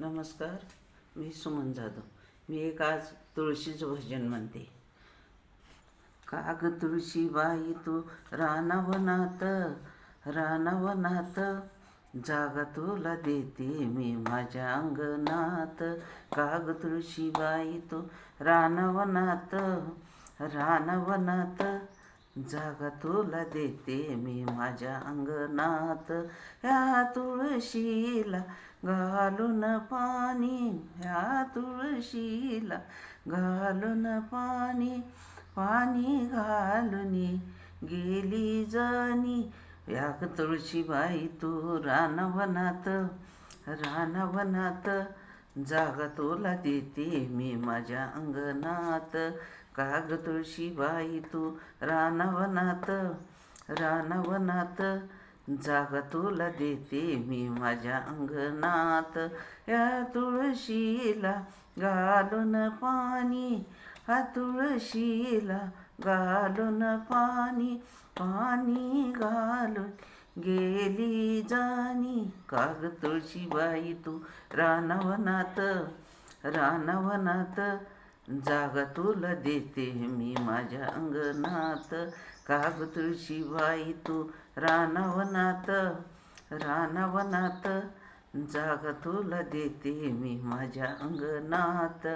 नमस्कार मी सुमन जाधव. मी एक आज तुळशीचं भजन म्हणते. काग तुळशीबाई तू रानावनात रानावनात जागा तुला देते मी माझ्या अंगणात. काग तुळशी बाई तू रानावनात रानावनात जागा तुला देते मी माझ्या अंगणात. ह्या तुळशीला घालून पाणी ह्या तुळशीला घालून पाणी पाणी घालून गेली जाणी. या तुळशीबाई तू रानवनात रानवनात जागा तुला देते मी माझ्या अंगणात. काग तुळशीबाई तू रानवनात रानवनात. जागा तुला देते मी माझ्या अंगणात. या तुळशीला घालून पाणी हा तुळशीला घालून पाणी पाणी घालून गेली जाणी. काग तुळशीबाई तू रानवनात रानवनात. जागा तुला देते मी माझ्या अंगणात. काग तुळशीबाई तू रानावनात रानावनात. जागा तुला देते मी माझ्या अंगणात.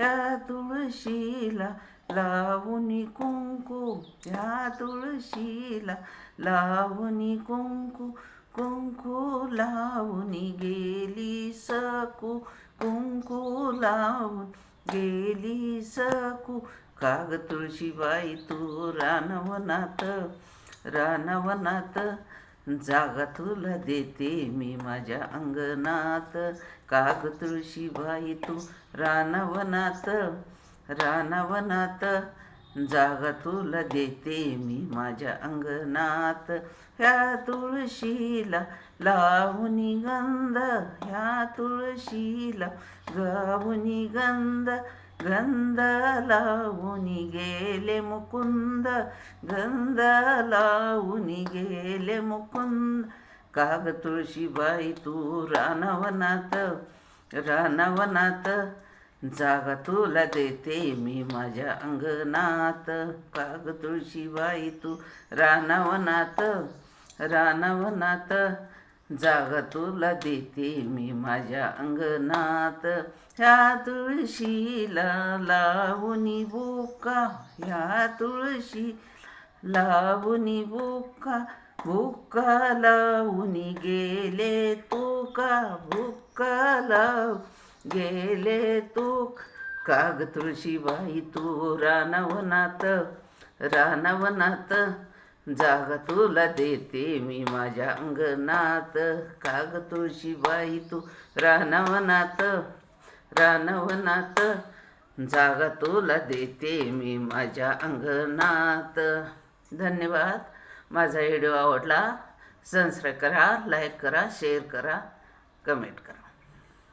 या तुळशीला लावून कुंकू या तुळशीला लावून कुंकू कुंकू लावून गेली सकू कुंकू लावून गेली सकू. काग तुळशीबाई तू रानवनात रानवनात. जागा तुला देते मी माझ्या अंगणात. काग तुळशीबाई तू रानवनात रानवनात. जागा तुला देते मी माझ्या अंगणात. ह्या तुळशीला लावून गंध ह्या तुळशीला गावून गंध गंध लावून गेले मुकुंद गंध लावून गेले मुकुंद. काग तुळशीबाई तू रानवनात रानवनात जागा तुला देते मी माझ्या अंगणात. काग तुळशीबाई तू रानावनात रानावनात. जागा तुला देते मी माझ्या अंगणात. ह्या तुळशीला लावूनी बुका ह्या तुळशी लावूनी बुका भुका लावूनी गेले तुका भुका लाव गेले तू काग तुळशीबाई तू रानवनात रानवनात. जागा तुला देते मी माझ्या अंगणात. काग तुळशीबाई तू रानवनात रानवनात. जागा तुला देते मी माझ्या अंगणात. धन्यवाद. माझा व्हिडिओ आवडला सबस्क्राईब करा लाईक करा शेअर करा कमेंट करा.